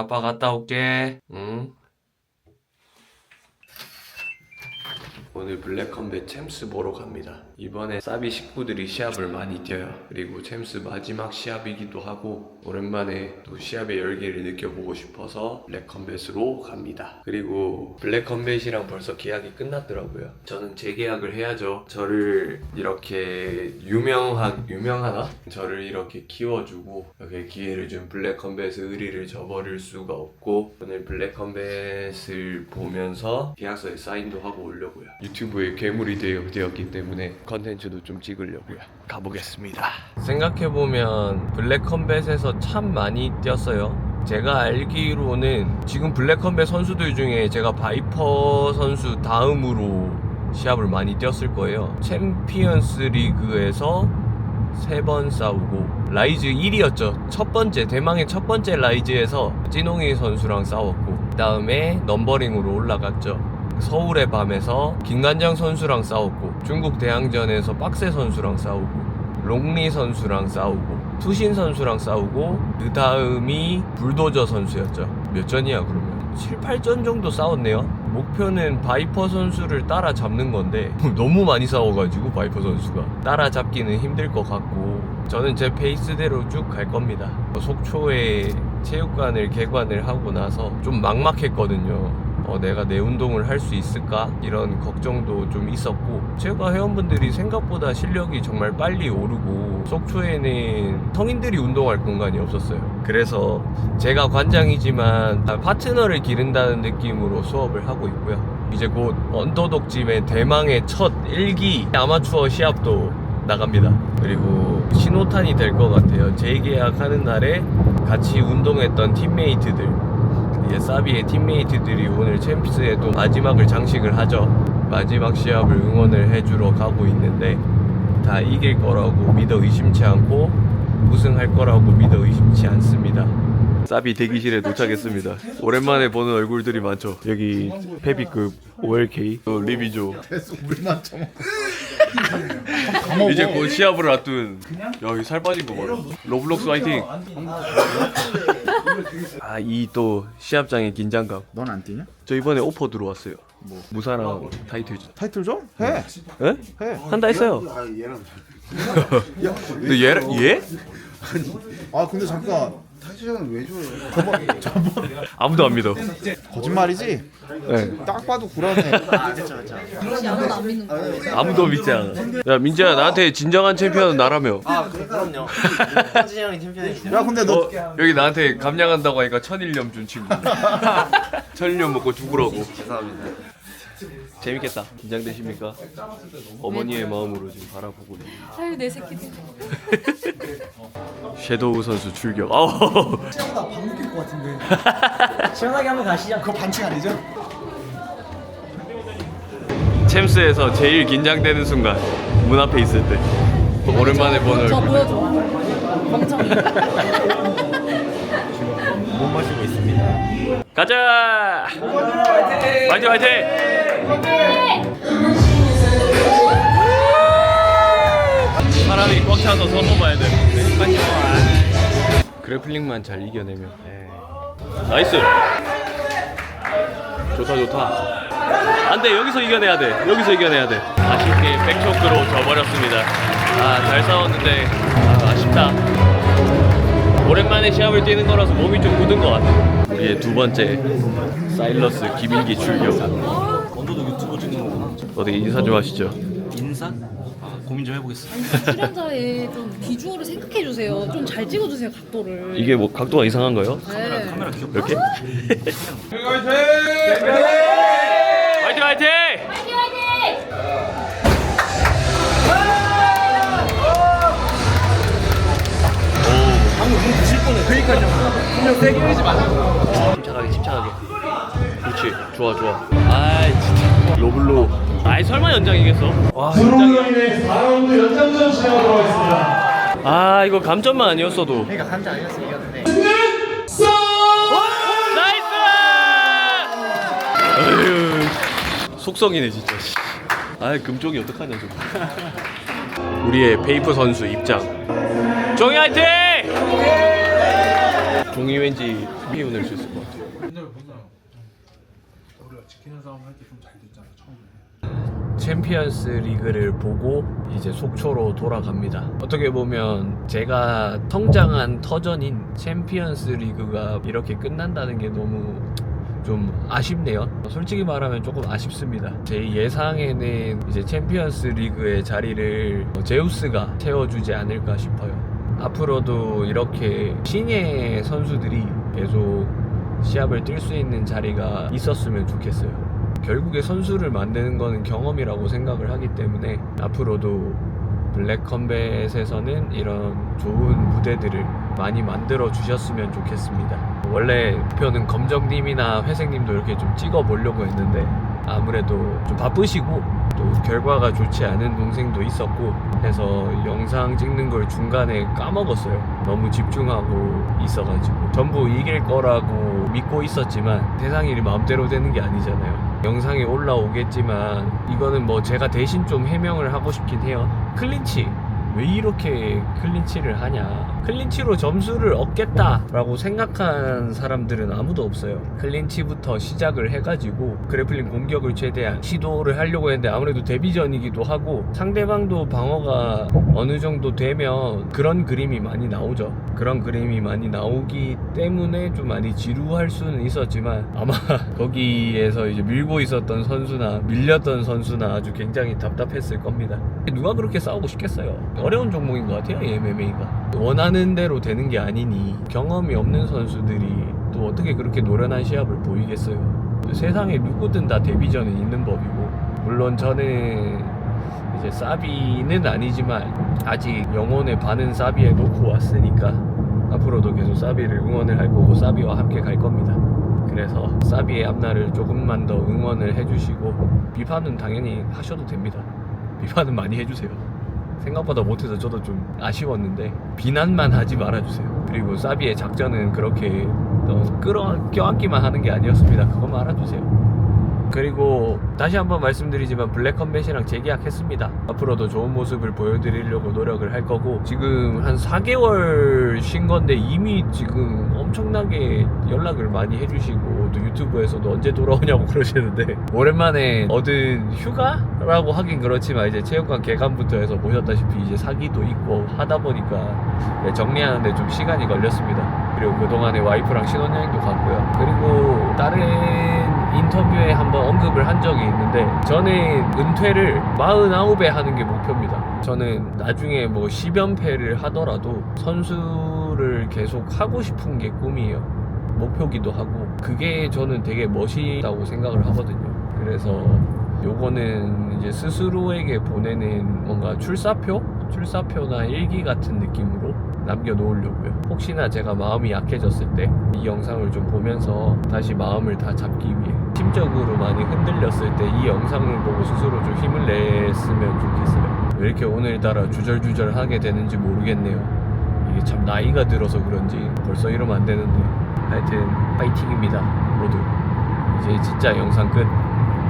아빠 갔다 올게. 응. 오늘 블랙컴뱃 챔스 보러 갑니다. 이번에 사비 식구들이 시합을 많이 뛰어요. 그리고 챔스 마지막 시합이기도 하고 오랜만에 또 시합의 열기를 느껴보고 싶어서 블랙컴뱃으로 갑니다. 그리고 블랙컴뱃이랑 벌써 계약이 끝났더라고요. 저는 재계약을 해야죠. 저를 이렇게 유명하 유명하나? 저를 이렇게 키워주고 이렇게 기회를 준 블랙컴뱃의 의리를 저버릴 수가 없고 오늘 블랙컴뱃을 보면서 계약서에 사인도 하고 오려고요. 유튜브에 괴물이 되어- 되었기 때문에 컨텐츠도 좀 찍으려고요. 가보겠습니다. 생각해보면 블랙컴뱃에서 참 많이 뛰었어요. 제가 알기로는 지금 블랙컴뱃 선수들 중에 제가 바이퍼 선수 다음으로 시합을 많이 뛰었을 거예요. 챔피언스 리그에서 세 번 싸우고 라이즈 1위였죠. 첫 번째 대망의 첫 번째 라이즈에서 찐홍이 선수랑 싸웠고 그다음에 넘버링으로 올라갔죠. 서울의 밤에서 김관장 선수랑 싸웠고 중국 대항전에서 빡세 선수랑 싸우고 롱리 선수랑 싸우고 투신 선수랑 싸우고 그 다음이 불도저 선수였죠. 몇 전이야 그러면? 7, 8전 정도 싸웠네요. 목표는 바이퍼 선수를 따라잡는 건데 너무 많이 싸워가지고 바이퍼 선수가 따라잡기는 힘들 것 같고 저는 제 페이스대로 쭉 갈 겁니다. 속초에 체육관을 개관을 하고 나서 좀 막막했거든요. 어, 내가 내 운동을 할 수 있을까? 이런 걱정도 좀 있었고 제가 회원분들이 생각보다 실력이 정말 빨리 오르고 속초에는 성인들이 운동할 공간이 없었어요. 그래서 제가 관장이지만 파트너를 기른다는 느낌으로 수업을 하고 있고요. 이제 곧 언더독집의 대망의 첫 일기 아마추어 시합도 나갑니다. 그리고 신호탄이 될 것 같아요. 재계약하는 날에 같이 운동했던 팀메이트들 이제 사비의 팀메이트들이 오늘 챔피스에 또 마지막을 장식을 하죠. 마지막 시합을 응원을 해주러 가고 있는데 다 이길 거라고 믿어 의심치 않고 우승할 거라고 믿어 의심치 않습니다. 사비 대기실에 도착했습니다. 오랜만에 보는 얼굴들이 많죠. 여기 페비급 OLK 또 리비조 계속 물만 처먹. 이제 곧 시합을 앞둔 여기 살 빠진 거 봐라 로블록스 화이팅 아 이 또 시합장의 긴장감 넌 안 뛰냐? 저 이번에 오퍼 들어왔어요 뭐 무사랑 타이틀 타이틀 좀 해. 에? 해. 한다 했어요 아 얘랑. 근데 얘? 얘? 아 근데 잠깐. 타이틀은 왜 줘요? 저번 저번 아무도 안 믿어 거짓말이지? 네. 딱 봐도 구라네. 아무도 믿지 않아 야 민재야 나한테 진정한 챔피언은 나라며 아 그- 그럼요. 현진이 형이 챔피언이시죠. 야 근데 너 어, 여기 나한테 감량한다고 하니까 천일염 준 친구 천일염 먹고 죽으라고 죄송합니다. 재밌겠다 긴장되십니까? 어머니의 마음으로 지금 바라보고 있는 아유 내 새끼들 섀도우 선수 출격. 아우. 시원하게 한번 가시죠. 그거 반칙 아니죠? 챔스에서 제일 긴장되는 순간 문 앞에 있을 때 오랜만에 보는 저 얼굴. 보여줘 멍청이 못 마시고 있습니다. 가자. 화이팅 화이팅. 사람이 꽉 차서 서서 봐야 돼. 그래플링만 잘 이겨내면. 나이스. 좋다 좋다. 안 돼 여기서 이겨내야 돼. 여기서 이겨내야 돼. 아쉽게 백초크로 져버렸습니다. 아 잘 싸웠는데 아, 아쉽다. 오랜만에 시합을 뛰는 거라서 몸이 좀 굳은 것 같아. 우리의 두 번째 사일러스 김인기 출격. 언더도 유튜브 찍는 거구나. 어디 인사 좀 하시죠. 인사? 아, 고민 좀 해보겠습니다. 출연자의 좀 비주얼을 생각해 주세요 좀 잘 찍어 주세요 각도를 이게 뭐 각도가 이상한가요? 네. 카메라 귀엽다. 이렇게? 화이팅 침착하게 침착하게 그렇지 좋아 좋아 아이 진짜 로블로 아이 설마 연장이겠어 와 연장이 4라운드 연장전 시작하도록 하겠습니다 아 이거 감점만 아니었어도 그러니까 한장 아니었어 이겼는데. 나이스! 어휴, 속성이네 진짜. 아 금쪽이 어떡하냐 저. 우리의 페이퍼 선수 입장. 종이 화이팅! 종이 왠지 기운을 수 있을 것 같아요. 옛날에 보잖아. 우리가 지키는 싸움 할 때 좀 잘 됐잖아 처음에. 챔피언스 리그를 보고 이제 속초로 돌아갑니다. 어떻게 보면 제가 성장한 터전인 챔피언스 리그가 이렇게 끝난다는 게 너무 좀 아쉽네요. 솔직히 말하면 조금 아쉽습니다. 제 예상에는 이제 챔피언스 리그의 자리를 제우스가 채워주지 않을까 싶어요. 앞으로도 이렇게 신예 선수들이 계속 시합을 뛸 수 있는 자리가 있었으면 좋겠어요. 결국에 선수를 만드는 거는 경험이라고 생각을 하기 때문에 앞으로도 블랙 컴뱃에서는 이런 좋은 무대들을 많이 만들어 주셨으면 좋겠습니다. 원래 목표는 검정님이나 회생님도 이렇게 좀 찍어 보려고 했는데 아무래도 좀 바쁘시고 또 결과가 좋지 않은 동생도 있었고 해서 영상 찍는 걸 중간에 까먹었어요. 너무 집중하고 있어가지고 전부 이길 거라고 믿고 있었지만 세상 일이 마음대로 되는 게 아니잖아요. 영상이 올라오겠지만 이거는 뭐 제가 대신 좀 해명을 하고 싶긴 해요. 클린치 왜 이렇게 클린치를 하냐? 클린치로 점수를 얻겠다라고 생각한 사람들은 아무도 없어요. 클린치부터 시작을 해가지고 그래플링 공격을 최대한 시도를 하려고 했는데 아무래도 데뷔전이기도 하고 상대방도 방어가 어느 정도 되면 그런 그림이 많이 나오죠. 그런 그림이 많이 나오기 때문에 좀 많이 지루할 수는 있었지만 아마 거기에서 이제 밀고 있었던 선수나 밀렸던 선수나 아주 굉장히 답답했을 겁니다. 누가 그렇게 싸우고 싶겠어요 어려운 종목인 것 같아요 이 MMA가. 원하는 대로 되는 게 아니니 경험이 없는 선수들이 또 어떻게 그렇게 노련한 시합을 보이겠어요. 세상에 누구든 다 데뷔전은 있는 법이고 물론 저는 이제 사비는 아니지만 아직 영혼의 반은 사비에 놓고 왔으니까 앞으로도 계속 사비를 응원을 할 거고 사비와 함께 갈 겁니다. 그래서 사비의 앞날을 조금만 더 응원을 해주시고 비판은 당연히 하셔도 됩니다. 비판은 많이 해주세요 생각보다 못해서 저도 좀 아쉬웠는데 비난만 하지 말아주세요. 그리고 사비의 작전은 그렇게 어, 끌어 껴안기만 하는 게 아니었습니다. 그것만 알아주세요. 그리고 다시 한번 말씀드리지만 블랙컴뱃이랑 재계약했습니다. 앞으로도 좋은 모습을 보여드리려고 노력을 할 거고 지금 한 4개월 쉰 건데 이미 지금 엄청나게 연락을 많이 해주시고 또 유튜브에서도 언제 돌아오냐고 그러시는데 오랜만에 얻은 휴가라고 하긴 그렇지만 이제 체육관 개관부터 해서 보셨다시피 이제 사기도 있고 하다 보니까 네, 정리하는데 좀 시간이 걸렸습니다. 그리고 그동안에 와이프랑 신혼여행도 갔고요. 그리고 언급을 한 적이 있는데 저는 은퇴를 49에 하는 게 목표입니다. 저는 나중에 뭐 10연패를 하더라도 선수를 계속 하고 싶은 게 꿈이에요. 목표기도 하고 그게 저는 되게 멋있다고 생각을 하거든요. 그래서 요거는 이제 스스로에게 보내는 뭔가 출사표? 출사표나 일기 같은 느낌으로 남겨놓으려고요. 혹시나 제가 마음이 약해졌을 때 이 영상을 좀 보면서 다시 마음을 다 잡기 위해 심적으로 많이 흔들렸을 때 이 영상을 보고 스스로 좀 힘을 냈으면 좋겠어요. 왜 이렇게 오늘따라 주절주절 하게 되는지 모르겠네요. 이게 참 나이가 들어서 그런지 벌써 이러면 안 되는데 하여튼 파이팅입니다 모두 이제 진짜 영상 끝